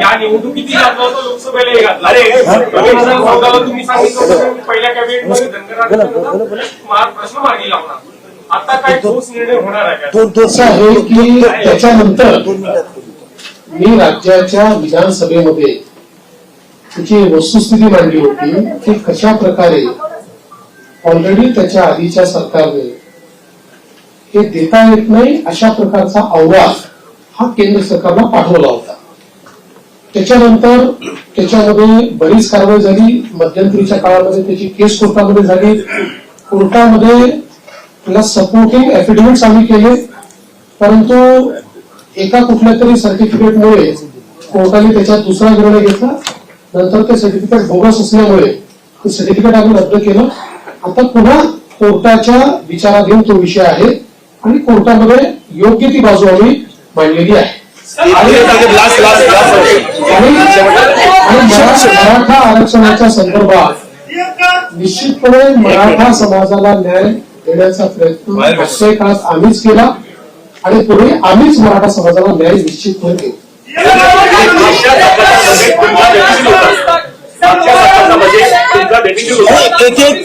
या निवडणुकीची घातला होता लोकसभेला हे घातला. अरे, दोन हजार चौदाला तुम्ही सांगितलं होतं की पहिल्या कॅबिनेटमध्ये धनगर आरक्षणाचा मार- प्रश्न मार्गी लावणार. आता काय ठोस निर्णय होणार आहे का? असं आहे की त्याच्यानंतर मी राज्याच्या विधानसभेमध्ये तिची वस्तुस्थिती मांडली होती की कशा प्रकारे ऑलरेडी त्याच्या आधीच्या सरकारने हे देता येत नाही अशा प्रकारचा अहवाल हा केंद्र सरकारला पाठवला होता. त्याच्यानंतर त्याच्यामध्ये बरीच कारवाई झाली. मध्यंतरीच्या काळामध्ये त्याची केस कोर्टामध्ये झाली. कोर्टामध्ये त्याला सपोर्टिंग एफिडेव्हिट्स आम्ही केले. परंतु एका कुठल्या तरी सर्टिफिकेटमुळे कोर्टाने त्याच्यात दुसरा निर्णय घेतला. नंतर ते सर्टिफिकेट बोगस असल्यामुळे ते सर्टिफिकेट आम्ही रद्द केलं. आता पुन्हा कोर्टाच्या विचाराधीन तो विषय आहे. आणि कोर्टामध्ये योग्य ती बाजू आम्ही मांडलेली आहे मराठा आरक्षणाच्या संदर्भात निश्चितपणे मराठा समाजाला न्याय देण्याचा प्रयत्न मागच्या काळात आम्हीच केला आणि पुढे आम्हीच मराठा समाजाला न्याय निश्चितपणे देऊ deficit होता. एक एक